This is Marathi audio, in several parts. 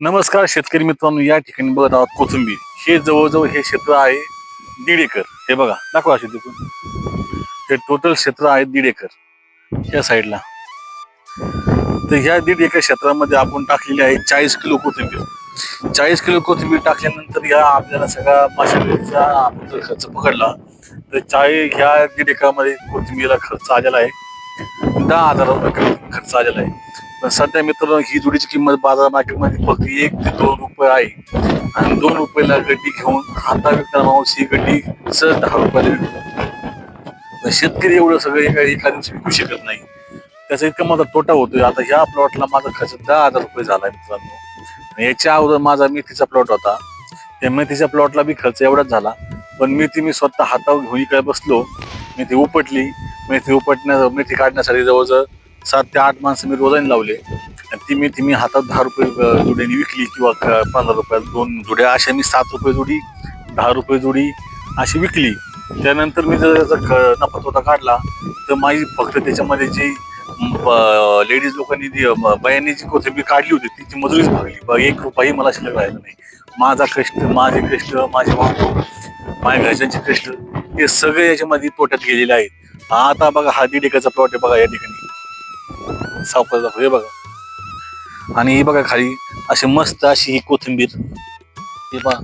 नमस्कार शेतकरी मित्रांनो या ठिकाणी बघत आहोत कोथिंबीर. हे जवळजवळ हे क्षेत्र आहे दीड एकर. हे बघा दाखवा असे तिथून. हे टोटल क्षेत्र आहे दीड एकर. या साईडला तर ह्या दीड एकर क्षेत्रामध्ये आपण टाकलेली आहे चाळीस किलो कोथिंबीर. चाळीस किलो कोथिंबीर टाकल्यानंतर या आपल्याला सगळा मशागतीचा आपण जर खर्च पकडला. तर चाळीस ह्या दीड एकरामध्ये कोथिंबीरला खर्च आलेला आहे. दहा हजार रुपये खर्च आलेला आहे. पण सध्या मित्रांनो ही जोडीची किंमत बाजार मार्केटमध्ये फक्त एक ते दोन रुपये आहे. आणि दोन रुपयाला गड्डी घेऊन हाता विकताना माणूस ही गड्डी सहज दहा रुपयाला विकतो शेतकरी एवढं सगळं एका एका दिवशी विकू शकत नाही. त्याचा इतका माझा तोटा होतोय. आता ह्या प्लॉटला माझा खर्च दहा हजार रुपये झाला मित्रांनो. याच्या अगोदर माझा मेथीचा प्लॉट होता. त्या मेथीच्या प्लॉटला बी खर्च एवढाच झाला. पण मेथी मी स्वतः हातावर घेऊन इकडे बसलो. मेथी उपटली. मेथी उपटण्या मेथी काढण्यासाठी जवळजवळ सात ते आठ माणसं मी रोजाने लावले. आणि ती मेथी मी हातात दहा रुपये जुड्याने विकली किंवा क- पंधरा रुपयात दोन जुड्या. अशा मी सात रुपये जुडी दहा रुपये जुडी अशी विकली. त्यानंतर मी जर याचा नफा तोटा काढला तर माझी फक्त त्याच्यामध्ये जी लेडीज लोकांनी जी बायांनी जी कोथिंबीर काढली होती तिची मजुरीच भागली. एक रुपयाही मला शिल्लक राहिला नाही. माझा कष्ट माझे कष्ट माझे वाहतूक माझ्या घरच्यांचे कष्ट हे सगळे याच्यामध्ये तोट्यात गेलेले आहेत. आता बघा हा दीड एकाचा प्लॉट आहे बघा या ठिकाणी. सावकाश दाखव. हे बघा. आणि हे बघा खाली अशी मस्त अशी ही कोथिंबीर. हे बघा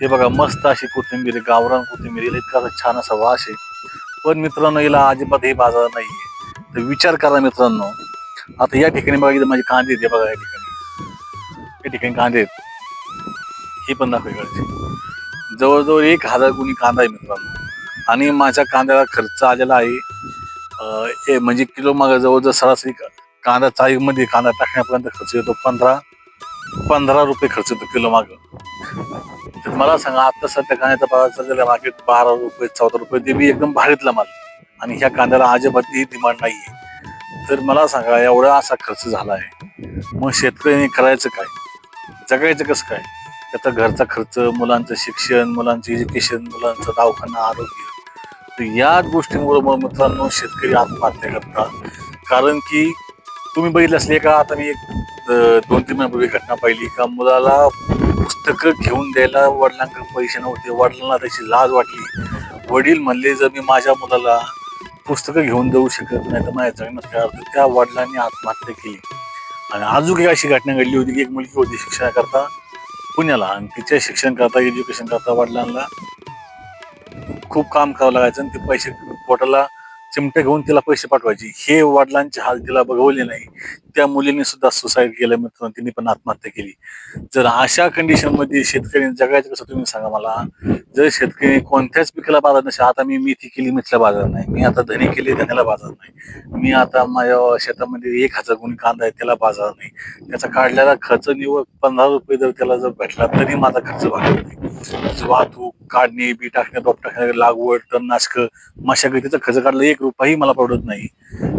हे बघा मस्त अशी कोथिंबीर गावरान कोथिंबीर याला इतका छान असा वास आहे. पण मित्रांनो याला अजिबात हे बाजार नाहीये. तर विचार करा मित्रांनो. आता या ठिकाणी बघा इथे माझे कांदे आहेत. बघा या ठिकाणी. या ठिकाणी कांदे आहेत. हे पण दाखव इकडचे. जवळजवळ एक हजार गुणी कांदा आहे मित्रांनो. आणि माझ्या कांद्याला खर्च आलेला आहे. ए म्हणजे किलो मागे जवळजवळ सरासरी का- कांदा चाळीमध्ये कांदा टाकण्यापर्यंत खर्च येतो पंधरा पंधरा रुपये खर्च येतो किलो माग. तर मला सांगा आता सध्या कांद्याचा भाव चाललेला मार्केट बारा रुपये चौदा रुपये ते बी एकदम भारीतला माल. आणि ह्या कांद्याला अजिबातही डिमांड नाहीये. तर मला सांगा एवढा असा खर्च झाला आहे. मग शेतकऱ्यांनी करायचं काय? जगायचं कसं काय? त्याचा घरचा खर्च मुलांचं शिक्षण मुलांचं एज्युकेशन मुलांचं दवाखाना आरोग्य. तर या गोष्टींबरोबर मित्रांनो शेतकरी आत्महत्या करतात. कारण की तुम्ही बघितलं असले का आता मी एक दोन तीन महिन्यापूर्वी घटना पाहिली. का मुलाला पुस्तकं घेऊन द्यायला वडिलांकडे पैसे नव्हते. वडिलांना त्याची लाज वाटली. वडील म्हणले जर मी माझ्या मुलाला पुस्तकं घेऊन देऊ शकत नाही तर माझ्या जगण्यात काय अर्थ? त्या वडिलांनी आत्महत्या केली. आणि अजून एक अशी घटना घडली होती की एक मुलगी होती शिक्षणाकरता पुण्याला. आणि तिच्या शिक्षण करता एज्युकेशन करता वडिलांना. खूप काम करावं लागायचं आणि ते पैसे पोटाला चिमटे घेऊन तिला पैसे पाठवायचे. हे वडिलांचे हाल तिला बघवले नाही. त्या मुलीने सुद्धा सुसाईड केलं मित्रांनो. तिने पण आत्महत्या केली. जर अशा कंडिशनमध्ये शेतकऱ्यांनी जगायचं कसं तुम्ही सांगा मला? जर शेतकरी कोणत्याच पिकाला बाजार नसेल आता मी मेथी केली मेथीला बाजार नाही. मी आता धने केले धन्याला बाजार नाही. मी आता माझ्या शेतामध्ये एक हजार गुणी कांदा आहे त्याला बाजार नाही. त्याचा काढलेला खर्च निवड पंधरा रुपये जर त्याला जर भेटला तरी माझा खर्च भागत नाही. वाहतूक काढणे बी टाकणे रोप टाकणे लागवड तणनाशक मशागतीचा खर्च काढला एक रुपयाही मला पडत नाही.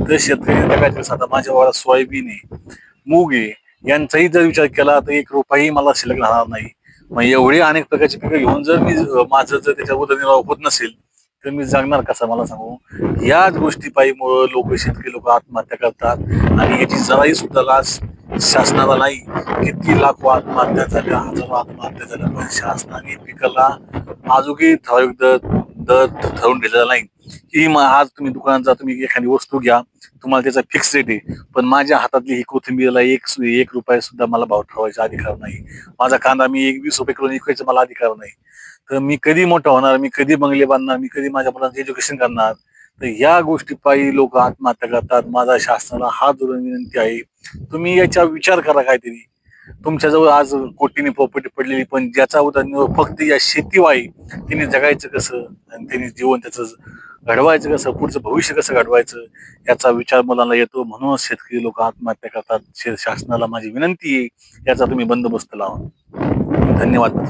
तर शेतकरी जगायचं कसं? आता माझ्या वाला सोयाबीन आहे मूग आहे यांचाही जर विचार केला तर एक रुपयाही मला शिल्लक राहणार नाही. मग एवढी अनेक प्रकारची पिकं घेऊन जर मी माझं जर त्याच्या उदरनिर्वाह होत नसेल तर मी जगणार कसा मला सांगू? याच गोष्टी पायीमुळं लोक शेतकरी लोक आत्महत्या करतात. आणि याची जराही सुद्धा लाच शासनाला नाही. किती लाखो आत्महत्या झाल्या हजारो आत्महत्या झाल्या पण शासनाने पिकाला आजोगी ठराविक दर दर ठरवून दिलेला नाही. की मग आज तुम्ही दुकानात जा तुम्ही एखादी वस्तू घ्या तुम्हाला त्याचा फिक्स रेट आहे. पण माझ्या हातातली ही कोथिंबीरला एक एक रुपया सुद्धा मला भाव ठरवायचा अधिकार नाही. माझा कांदा मी एक वीस रुपये किलो विकायचा मला अधिकार नाही. तर मी कधी मोठा होणार मी कधी बंगले बांधणार मी कधी माझ्या मुलांचं एज्युकेशन करणार? तर या गोष्टी पायी लोक आत्महत्या करतात. माझा शासनाला हा जोडून विनंती आहे. तुम्ही याचा विचार करा काहीतरी. तुमच्याजवळ आज कोटीने प्रॉपर्टी पडलेली पण ज्याचा उदाहरण फक्त या शेतीवाई तिने जगायचं कसं? आणि त्यांनी जीवन त्याचं घडवायचं कसं पुढचं भविष्य कसं घडवायचं याचा विचार मुलांना येतो. म्हणूनच शेतकरी लोक आत्महत्या करतात. शासनाला माझी विनंती आहे याचा तुम्ही बंदोबस्त लावा. धन्यवाद.